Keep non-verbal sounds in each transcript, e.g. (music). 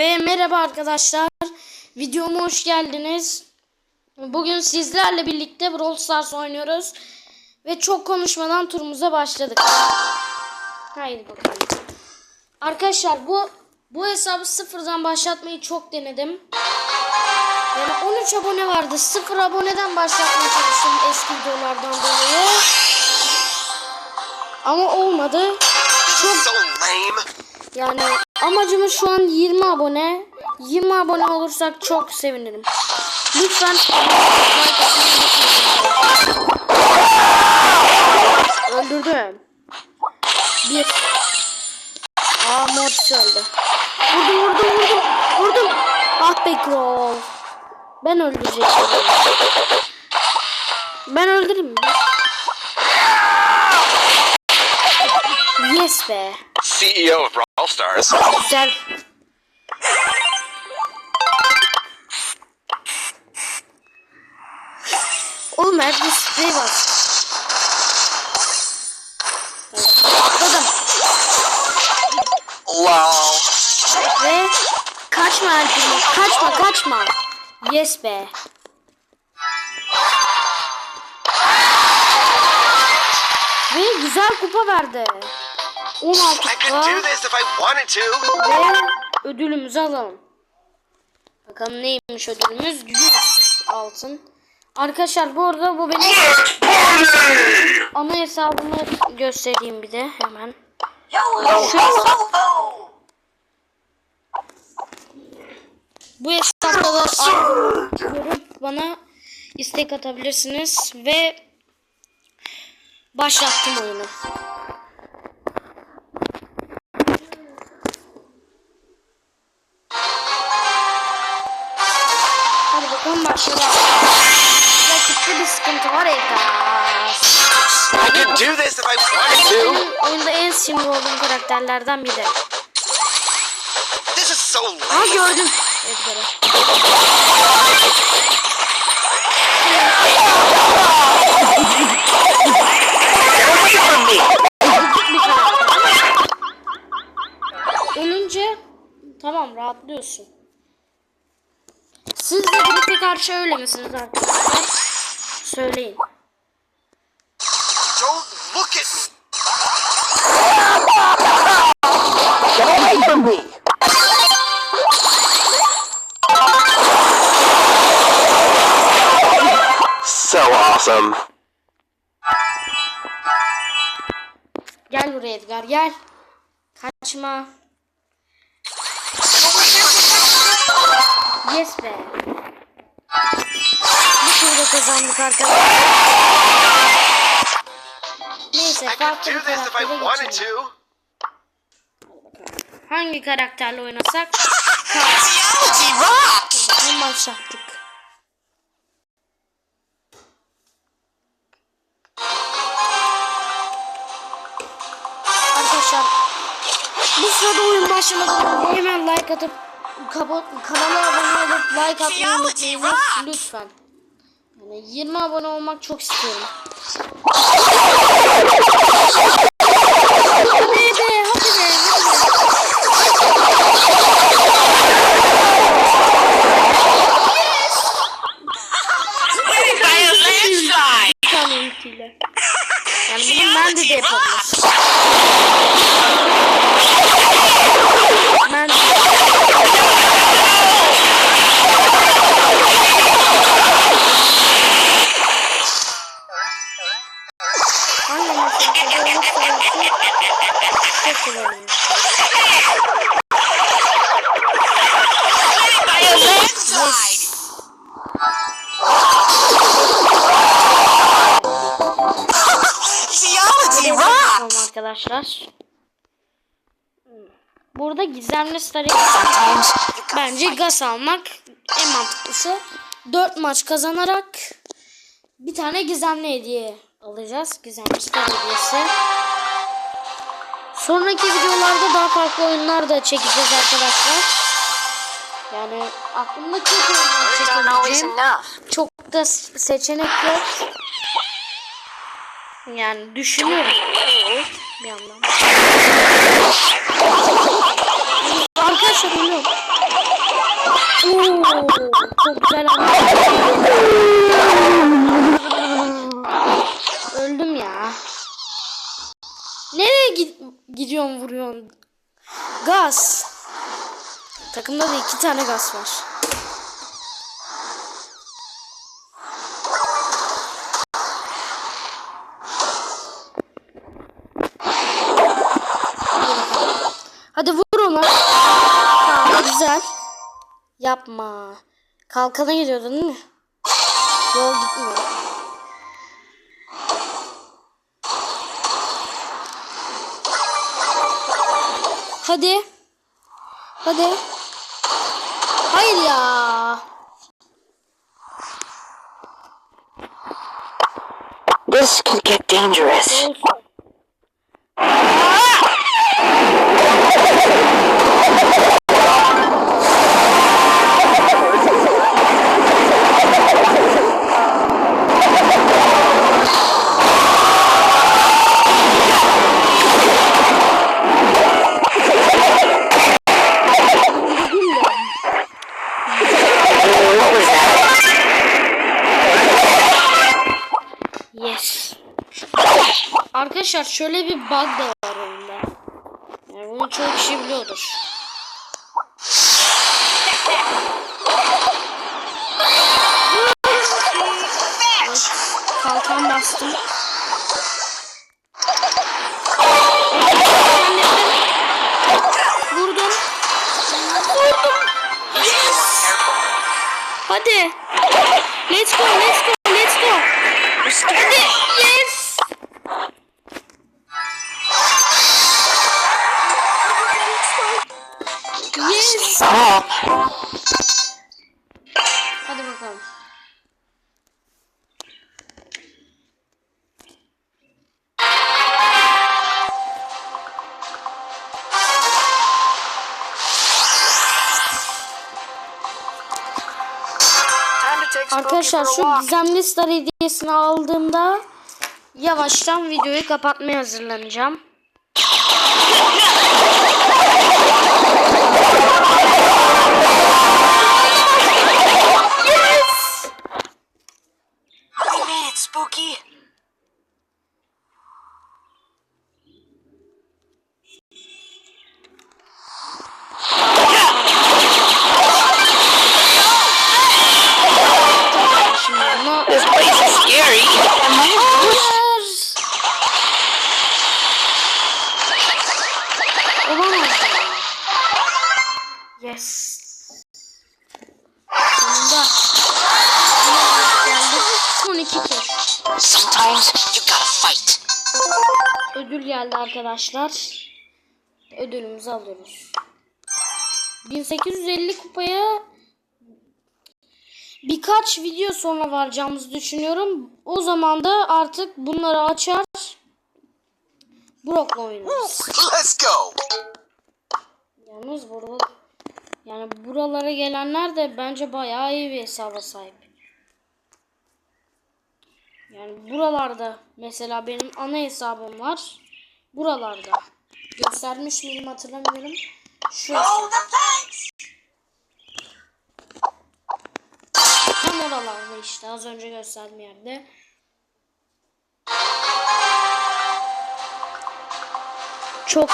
Ve merhaba arkadaşlar. Videoma hoş geldiniz. Bugün sizlerle birlikte Brawl Stars oynuyoruz. Ve çok konuşmadan turumuza başladık. Haydi bakalım. Arkadaşlar bu bu hesabı sıfırdan başlatmayı çok denedim. Yani 13 abone vardı. Sıfır aboneden başlatmaya çalıştım eski videolardan dolayı. Ama olmadı. Çok yani amacımız şu an 20 abone. 20 abone olursak çok sevinirim. Lütfen. Öldürdüm. Bir. Aa Mortis öldü. Vurdum vurdum vurdum. Vurdum. Ah be Grove. Ben öldürecektim. Ben öldüreyim mi? Yes be. CEO Brawl Stars. Güzel. Oğlum her bir sprey var. Atladım. Lol. Ve kaçma Alpino. Kaçma kaçma. Yes be. Ve güzel kupa verdi. 16 I kupa. could do this if I wanted to. Ve ödülümüzü alalım. Bakalım neymiş ödülümüz? 100 altın. Arkadaşlar bu arada bu benim ana hesabımı göstereyim bir de hemen. Bu hesapta da görüp bana istek atabilirsiniz ve başlattım oyunu. Benim oyunda en sinir olduğum karakterlerden biri. This is so Aa gördüm. Edgar'ı. Ölünce tamam rahatlıyorsun. Siz de Griff'e karşı öyle misiniz arkadaşlar? Söyleyin. Awesome. Gel buraya Edgar gel. Kaçma. Yes be. Bir turda kazandık arkadaşlar. Neyse farklı do bir this if I karaktere geçelim. Hangi karakterle oynasak? Geology rocks. Bakalım sırada oyun başlamadan hemen like atıp kaba- kanala abone olup like atmayı unutmayınız lütfen. Yani 20 abone olmak çok istiyorum. (laughs) Hadi be, hadi be, hadi be. Bir tane ultiyle. Yani bunu ben de, de yapabilir. Ben de. Hangi mesela olursa olsun çok kullanıyorum. Arkadaşlar. Burada gizemli starı (laughs) bence gaz almak en mantıklısı. 4 maç kazanarak bir tane gizemli hediye alacağız. Gizemli star hediyesi. Sonraki videolarda daha farklı oyunlar da çekeceğiz arkadaşlar. Yani aklımda çok oyunlar çekebileceğim. Çok da seçenek yok. Yani düşünüyorum. Bir yandan. Arkadaşlar ölüyorum. Oo, çok güzel ama. Gid gidiyorsun vuruyorsun? Gaz. Takımda da iki tane gaz var. Hadi vur onu. Tamam güzel. Yapma. Kalkana gidiyordun değil mi? Yol gitmiyor. Hadi. Hadi. Hayır ya. This could get dangerous. Arkadaşlar şöyle bir bug da var oyunda. Yani bunu çoğu kişi biliyordur. Evet, kalkan bastım. Vurdum. Vurdum. Yes. Hadi. Let's go, let's go, let's go. Hadi. Bakalım. Arkadaşlar şu gizemli star hediyesini aldığımda yavaştan videoyu kapatmaya hazırlanacağım. Ödül geldi arkadaşlar. Ödülümüzü alıyoruz. 1850 kupaya birkaç video sonra varacağımızı düşünüyorum. O zaman da artık bunları açar. Brock'la oynarız. Let's go. Yalnız burada yani buralara gelenler de bence bayağı iyi bir hesaba sahip. Yani buralarda mesela benim ana hesabım var. Buralarda. Göstermiş miydim hatırlamıyorum. Şurası. Tam oralarda işte az önce gösterdiğim yerde. Çok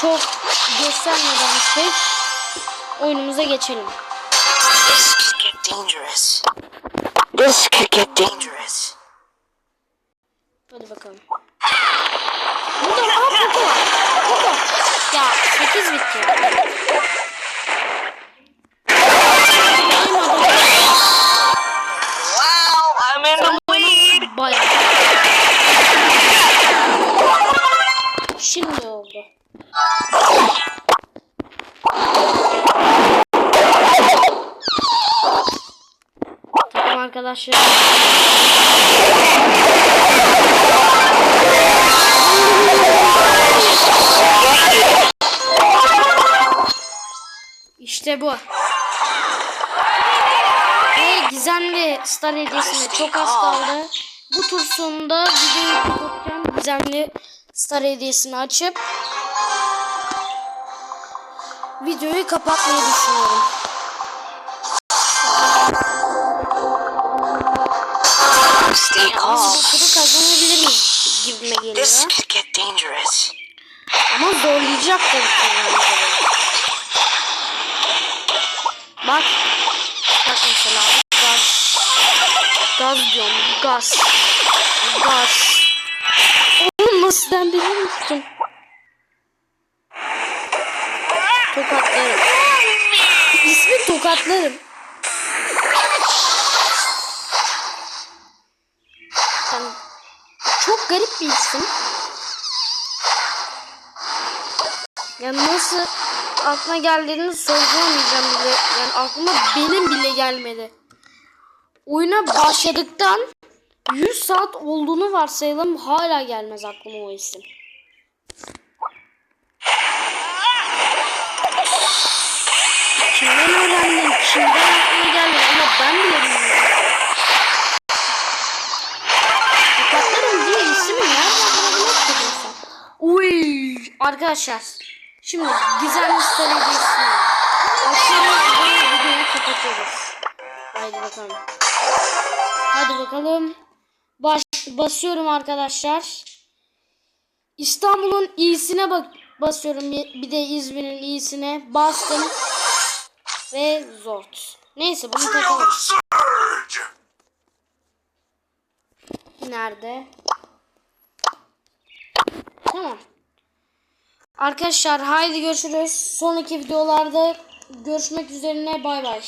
çok göstermeden şey oyunumuza geçelim. This could get dangerous. This could get dangerous. Arkadaşlar. İşte bu. Ve gizemli star hediyesine çok az kaldı. Bu tur sonunda videoyu kapatacağım. Gizemli star hediyesini açıp videoyu kapatmayı düşünüyorum. Ama bu turu kazanabiliriz gibime geliyor. Ama zorlayacak da. Bak. Bak mesela gaz. Gaz diyorum. Gaz. Gaz. Oğlum nasıl ben bilmiyorum. Tokatlarım. İsmi tokatlarım. Yani garip bir isim. Yani nasıl aklına geldiğini sorgulamayacağım bile. Yani aklıma benim bile gelmedi. Oyuna başladıktan 100 saat olduğunu varsayalım hala gelmez aklıma o isim. Kimden öğrendin? Kimden aklına geldi? Ama ben bile bilmiyorum. Arkadaşlar. Şimdi gizemli stratejisini açıyoruz ve videoyu kapatıyoruz. Haydi bakalım. Hadi bakalım. Baş, basıyorum arkadaşlar. İstanbul'un iyisine bak basıyorum bir de İzmir'in iyisine bastım ve zort. Neyse bunu takalım. Nerede? Tamam. Arkadaşlar haydi görüşürüz. Sonraki videolarda görüşmek üzere. Bay bay.